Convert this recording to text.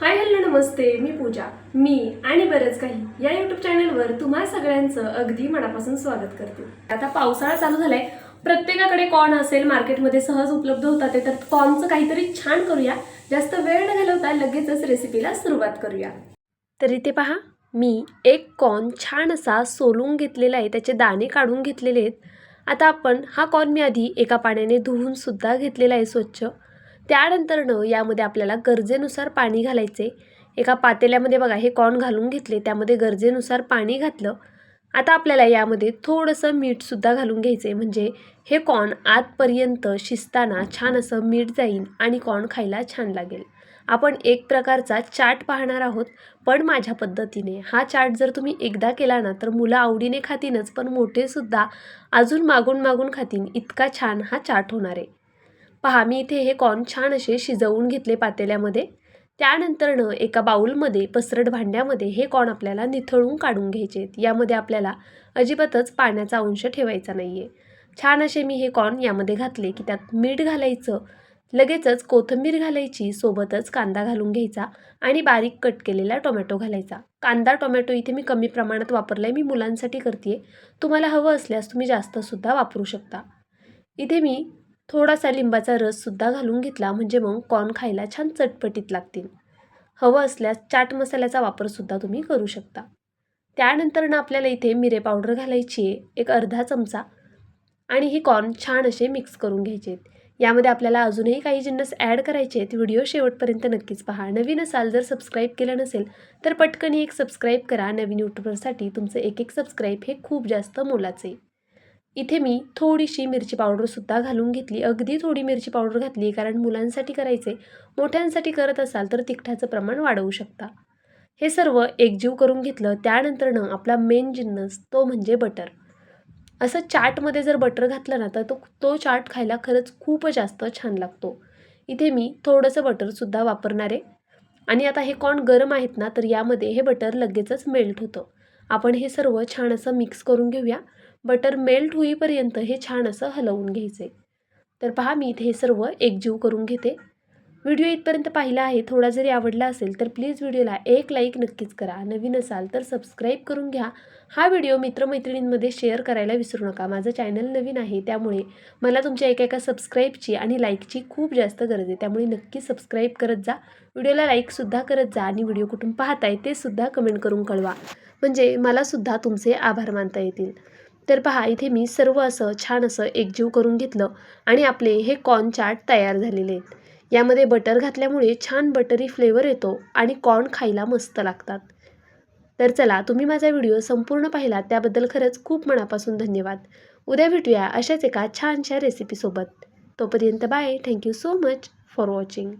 Hi hello नमस्ते मी पूजा. मी आणि बरंच काही या यूट्यूब चॅनलवर तुम्हा सगळ्यांचं अगदी मनापासून स्वागत करते. आता पावसाळा चालू झालाय. प्रत्येकाकडे कॉर्न असेल मार्केटमध्ये सहज उपलब्ध होतात ते, तर कॉर्नचं काहीतरी छान करूया. जास्त वेळ न घालवता लगेचच रेसिपीला सुरुवात करूया. तर इथे पहा मी एक कॉर्न छान असा सोलून घेतलेला आहे त्याचे दाणे काढून घेतलेले आहेत. आता आपण हा कॉर्न मी आधी एका पाण्याने धुवून सुद्धा घेतलेला आहे स्वच्छ. त्यानंतरनं यामध्ये आपल्याला गरजेनुसार पाणी घालायचे. एका पातेल्यामध्ये बघा हे कॉर्न घालून घेतले त्यामध्ये गरजेनुसार पाणी घातलं. आता आपल्याला यामध्ये थोडंसं मीठसुद्धा घालून घ्यायचं म्हणजे हे कॉर्न आतपर्यंत शिजताना छान असं मीठ जाईल आणि कॉर्न खायला छान लागेल. आपण एक प्रकारचा चाट पाहणार आहोत पण माझ्या पद्धतीने. हा चाट जर तुम्ही एकदा केला ना तर मुलं आवडीने खातीनच पण मोठेसुद्धा अजून मागून मागून खातीन. इतका छान हा चाट होणार आहे. पहा मी इथे हे कॉर्न छान असे शिजवून घेतले पातेल्यामध्ये. त्यानंतरनं एका बाऊलमध्ये पसरट भांड्यामध्ये हे कॉर्न आपल्याला निथळून काढून घ्यायचे आहेत. यामध्ये आपल्याला अजिबातच पाण्याचा अंश ठेवायचा नाही आहे छान असे मी हे कॉर्न यामध्ये घातले की त्यात मीठ घालायचं. लगेचच कोथिंबीर घालायची सोबतच कांदा घालून घ्यायचा आणि बारीक कट केलेला टोमॅटो घालायचा. कांदा टोमॅटो इथे मी कमी प्रमाणात वापरला आहे मी मुलांसाठी करते तुम्हाला हवं असल्यास तुम्ही जास्तसुद्धा वापरू शकता. इथे मी थोडासा लिंबाचा रससुद्धा घालून घेतला म्हणजे मग कॉर्न खायला छान चटपटीत लागतील. हवं असल्यास चाट मसाल्याचा वापरसुद्धा तुम्ही करू शकता. त्यानंतरनं आपल्याला इथे मिरे पावडर घालायची आहे एक अर्धा चमचा. आणि हे कॉर्न छान असे मिक्स करून घ्यायचे आहेत. यामध्ये आपल्याला अजूनही काही जिन्नस ॲड करायचे आहेत. व्हिडिओ शेवटपर्यंत नक्कीच पहा. नवीन असाल जर सबस्क्राईब केलं नसेल तर पटकन एक सबस्क्राईब करा. नवीन यूट्यूबरसाठी तुमचं एक एक सबस्क्राईब हे खूप जास्त मोलाचं आहे. इथे मी थोडीशी मिरची पावडरसुद्धा घालून घेतली. अगदी थोडी मिरची पावडर घातली कारण मुलांसाठी करायचे. मोठ्यांसाठी करत असाल तर तिखटाचं प्रमाण वाढवू शकता. हे सर्व एकजीव करून घेतलं त्यानंतरनं आपला मेन जिन्नस तो म्हणजे बटर. असं चाटमध्ये जर बटर घातलं ना तर तो तो चाट खायला खरंच खूप जास्त छान लागतो. इथे मी थोडंसं बटरसुद्धा वापरणार आहे. आणि आता हे कॉर्न गरम आहेत ना तर यामध्ये हे बटर लगेचच मेल्ट होतं. आपण हे सर्व छान असं मिक्स करून घेऊया. बटर मेल्ट होईपर्यंत हे छान असं हलवून घ्यायचे. तर पहा मी इथे हे सर्व एकजीव करून घेते. व्हिडिओ इथपर्यंत पाहिला आहे थोडा जरी आवडला असेल तर प्लीज व्हिडिओला एक लाईक नक्कीच करा. नवीन असाल तर सबस्क्राईब करून घ्या. हा व्हिडिओ मित्रमैत्रिणींमध्ये शेअर करायला विसरू नका. माझं चॅनल नवीन आहे त्यामुळे मला तुमच्या एका एका सबस्क्राईबची आणि लाईकची खूप जास्त गरज आहे. त्यामुळे नक्की सबस्क्राईब करत जा. व्हिडिओला लाईकसुद्धा करत जा आणि व्हिडिओ कुठून पाहताय ते सुद्धा कमेंट करून कळवा. म्हणजे मलासुद्धा तुमचे आभार मानता येतील. तर पहा इथे मी सर्व असं छान असं एकजीव करून घेतलं आणि आपले हे कॉर्न चाट तयार झालेले आहेत. यामध्ये बटर घातल्यामुळे छान बटरी फ्लेवर येतो आणि कॉर्न खायला मस्त लागतात. तर चला तुम्ही माझा व्हिडिओ संपूर्ण पाहिला त्याबद्दल खरंच खूप मनापासून धन्यवाद. उद्या भेटूया अशाच एका छानशा रेसिपीसोबत तोपर्यंत bye thank you so much for watching